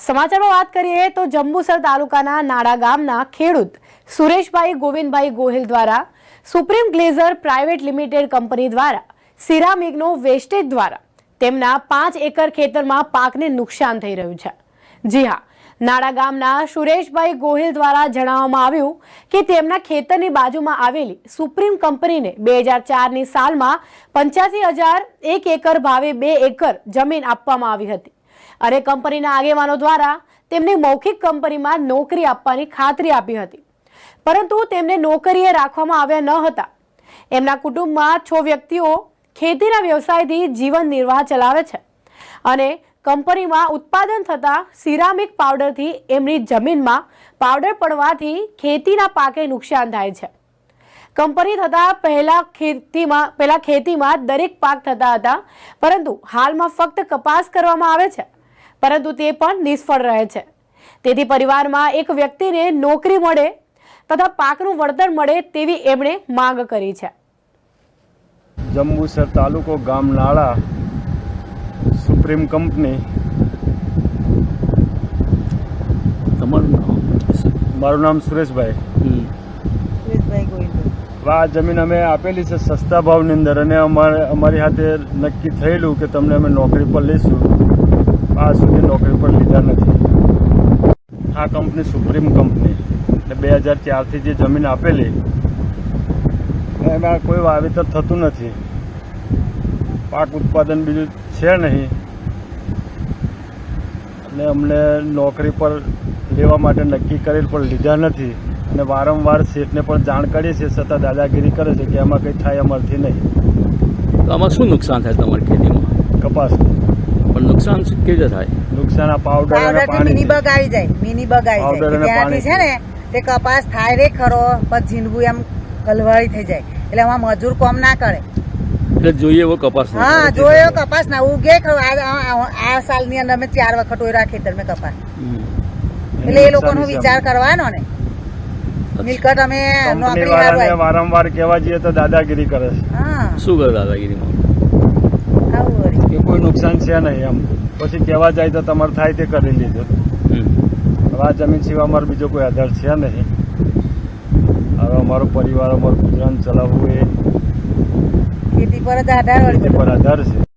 સમાચારમાં વાત કરીએ તો જંબુસર તાલુકાના નાડા ગામના ખેડૂત સુરેશભાઈ ગોવિંદભાઈ ગોહિલ દ્વારા Supreme Glazer private limited company દ્વારા સિરામિકનો વેસ્ટેજ દ્વારા તેમના પાંચ એકર ખેતરમાં પાકને નુકસાન થઈ રહ્યું છે. જી હા નાડા ગામના સુરેશભાઈ ગોહિલ દ્વારા જણાવવામાં આવ્યું કે તેમના ખેતરની બાજુમાં આવેલી સુપ્રીમ કંપનીને બે હજાર ચારની સાલમાં પંચ્યાસી હજાર એક એકર ભાવે બે એકર જમીન આપવામાં આવી હતી. અને કંપનીના આગેવાનો દ્વારા તેમને મૌખિક કંપનીમાં નોકરી આપવાની ખાતરી આપી હતી. પરંતુ તેમને નોકરીએ રાખવામાં આવ્યા ન હતા. એમના કુટુંબમાં છ વ્યક્તિઓ ખેતીના વ્યવસાયથી જીવન નિર્વાહ ચલાવે છે અને કંપનીમાં ઉત્પાદન થતા સિરામિક પાવડરથી એમની જમીનમાં પાવડર પડવાથી ખેતીના પાકે નુકસાન થાય છે. કંપની થતા પહેલા ખેતીમાં પહેલા ખેતીમાં દરેક પાક થતા હતા, પરંતુ હાલમાં ફક્ત કપાસ કરવામાં આવે છે. પરંતુ તે પણ નિષ્ફળ રહે છે. તેથી પરિવારમાં એક વ્યક્તિને નોકરી મળે તથા પાકનું વળતર મળે તેવી એમણે માંગ કરી છે. જંબુસર તાલુકો ગામ નાળા સુપ્રીમ કંપની. તમારું મારું નામ સુરેશભાઈ. આ જમીન અમે આપેલી છે સસ્તા ભાવની અંદર અને અમારે અમારી સાથે નક્કી થયેલું કે તમને અમે નોકરી પર લઈશું. આ સુધી નોકરી પર લીધા નથી. આ કંપની સુપ્રીમ કંપની. એટલે બે હજાર ચારથી જે જમીન આપેલી એમાં કોઈ વાવેતર થતું નથી. પાક ઉત્પાદન બીજું છે નહીં. અને અમને નોકરી પર લેવા માટે નક્કી કરેલ પણ લીધા નથી. અને વારંવાર શેઠને પણ જાણ કરીએ છીએ છતાં દાદાગીરી કરે છે કે એમાં કંઈ થાય અમારથી નહીં. તો આમાં શું નુકસાન થાય તમારી ખેતીમાં? કપાસ પણ નુકસાન કેવી રીતે થાય? નુકસાન આ પાવડર અને મિની બગ આવી જાય મિની બગ આવી પાવડર જાય અને ત્યાંથી છે ને તે કપાસ થાય રે ખરો પણ ઝીંડવું એમ કલવાળી થઈ જાય. એટલે આમાં મજૂર કોમ ના કરે. એટલે જોઈએ એવો કપાસ ના હા થાય. જોયો કપાસ ના ઉગે ખરો. આ- આ આ સાલની અંદર અમે ચાર વખત ઓયરા ખેતર મેં કપાસ. હમ. એટલે એ લોકોનો વિચાર કરવાનો ને. મિલકત અમે કંપની નોકરી વાળાને હારવાય વારંવાર કહેવા જઈએ તો દાદાગીરી કરે છે. હા. શું કરે દાદાગીરીમાં? કે કોઈ નુકસાન છે નહીં એમ. પછી કહેવા જાય તો તમારે થાય તે કરી લીધું હવે આ જમીન સિવાય અમારો બીજો કોઈ આધાર છે નહીં. હવે અમારો પરિવાર અમારું ગુજરાન ચલાવવું એ ખેતી પર આધાર છે.